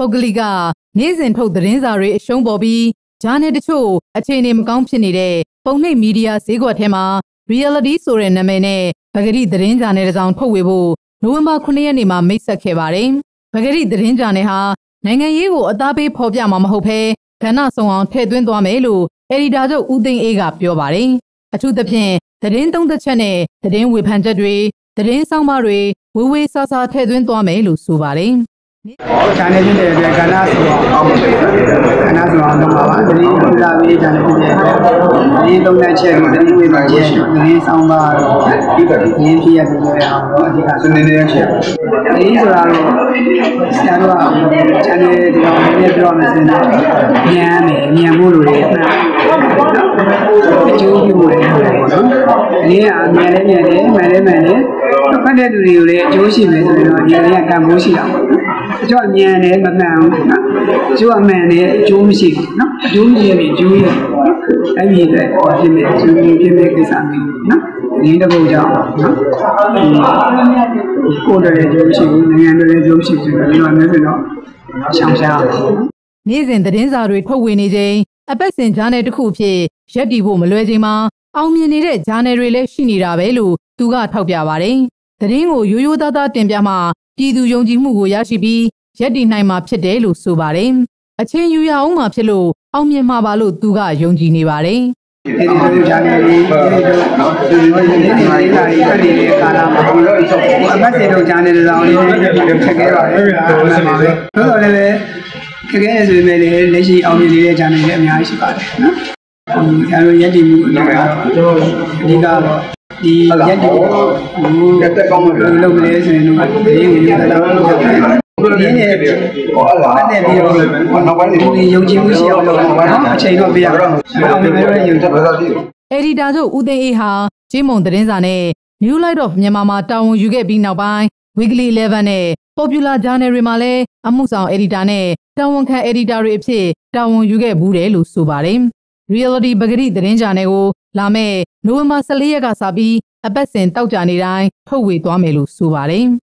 ပုဂ္ဂလိကနေ့စဉ်ထုတ်သတင်းစာတွေအရှုံးပေါ်ပြီးဂျာနယ်တချို့အခြေအနေမကောင်းဖြစ်နေတဲ့ပုံနှိပ်မီဒီယာဈေးကွက်ထဲမှာ reality ဆိုတဲ့နာမည်နဲ့ပဂရိသတင်းဂျာနယ်တစ်စောင်ထုတ်ဝေဖို့နိုဝင်ဘာ9ရက်နေ့မှာမိတ်ဆက်ခဲ့ပါတယ်။ပဂရိသတင်းဂျာနယ်ဟာနိုင်ငံရေးကိုအသားပေးဖော်ပြမှာမဟုတ်ဘဲကဏ္ဍဆောင်အောင်ထည့်သွင်းသွားမယ်လို့အယ်ဒီတာချုပ်ဦးသိန်းအေးကပြောပါတယ်။အထူးသဖြင့်သတင်းသုံးသက်ချက်နဲ့သတင်းဝေဖန်ချက်တွေသတင်းဆောင်မတွေဝေဝေဆာဆာထည့်သွင်းသွားမယ်လို့ဆိုပါတယ်။ channel ဖြစ်တဲ့အတွက်ကဏ္ဍဆိုအောင်အောက်ပါကဏ္ဍဆိုအောင်လုပ်ပါပါတတိယလာပြီး channel ဖြစ်တဲ့အတွက်ဒီသုံးတဲ့ချက်ကိုတတိယဝေပါချက်ဒီဆောင်ပါတော့ဒီကဒီရင်းပြရပြီးတော့အောင်တော့အဓိကစနေနေ့ချက်ဒီဆိုတာတော့ဆရာတို့က channel ဒီကောင်နဲ့ပြောမယ်ဆိုရင်ညံမယ်ညံမှုလိုတွေအမှန်အကျိုးပြုလို့ရတယ်ပေါ့နော်အနည်းကအမြန်လေးမြန်လေးမှန်လေးမှန်လေးဖတ်တဲ့သူတွေကိုလည်းအကျိုးရှိမယ်ဆိုရင်တော့ဒီနေ့ကတန်ဖိုးရှိတာပေါ့အ ကျိုးအမြန်နဲ့မမှန်ဘူးနော်အကျိုးအမှန်နဲ့အကျိုးမရှိဘူးနော်အကျိုးမရှိရင်အကျိုးရအဲ့ဒီအတွက်ဟောဖြစ်နေအကျိုးဖြစ်နေကိစ္စမျိုးနော်ဒီတစ်ပုတ်ကြောင့်နော်ကိုယ်တည်းအကျိုးမရှိဘူးနိုင်ငံတည်းအကျိုးမရှိဘူးဆိုတော့ဒီမှာမျိုးဆိုတော့ရှောင်ရှားနေ့စဉ်သတင်းစာတွေထုတ်ဝေနေချိန်အပတ်စဉ်ဂျာနယ်တစ်ခုဖြစ်ရက်တီဖို့မလွယ်ချိန်မှာအောင်မြင်နေတဲ့ဂျာနယ်တွေလည်းရှိနေတာပဲလို့သူကထောက်ပြပါတယ်။သတင်းကိုရိုးရိုးသားသားတင်ပြမှပြည်သူယုံကြည်မှုကိုရရှိပြီး ရက်တီနိုင်မှာဖြစ်တယ်လို့ဆိုပါတယ်။အချင်းယူရအောင်မှာဖြစ်လို့အောင်မြင်မှာပါလို့သူကယုံကြည်နေပါတယ်။ဒီလိုဂျာနယ်လေးဒီလိုဒီလိုဒီလိုဒီလိုဒီလိုဖတ်နေတဲ့ကာလမှာအမတ်စီတို့ဂျာနယ်တော်လေးချက်ခဲ့ပါတယ်။ဟုတ်တော့လည်းခက်ခဲရဆိုပေမဲ့လည်းလက်ရှိအောင်မြင်နေတဲ့ဂျာနယ်တွေအများကြီးရှိပါတယ်နော်။အဲလိုရက်တည်မှုအဓိကတော့အဓိကတော့ဒီရက်တည်မှုတက်ကောင်းမှလုပ်ကလေးဆိုရင်တော့ဒီရင်းဝင်နေတာတော့ ဒီနေ့ဟောလာတဲ့ပြီးတော့နောက်ပိုင်းဒီယုံကြည်မှုရှိအောင်လုပ်ပါနော်အချိန်တော့ပြရအောင်အောင်မြင်မဲ့ယုံကြည်မှုအဒီတာချုပ်ဦးသိန်းအေးဟာဂျင်းမုံသတင်းစာနဲ့ New Light of မြန်မာမှာတာဝန်ယူခဲ့ပြီးနောက်ပိုင်း Weekly 11နဲ့ Popular Journal တွေမှာလည်းအမှုဆောင် editor နဲ့တာဝန်ခံ editor တွေအဖြစ်တာဝန်ယူခဲ့ဘူးတယ်လို့ဆိုပါတယ်။ Reality ပဂရိသတင်းဂျာနယ်ကိုလာမယ့်နိုဝင်ဘာ14ရက်ကစပြီးအပတ်စဉ်တောက်ကြနေတိုင်းထုတ်ဝေသွားမယ်လို့ဆိုပါတယ်။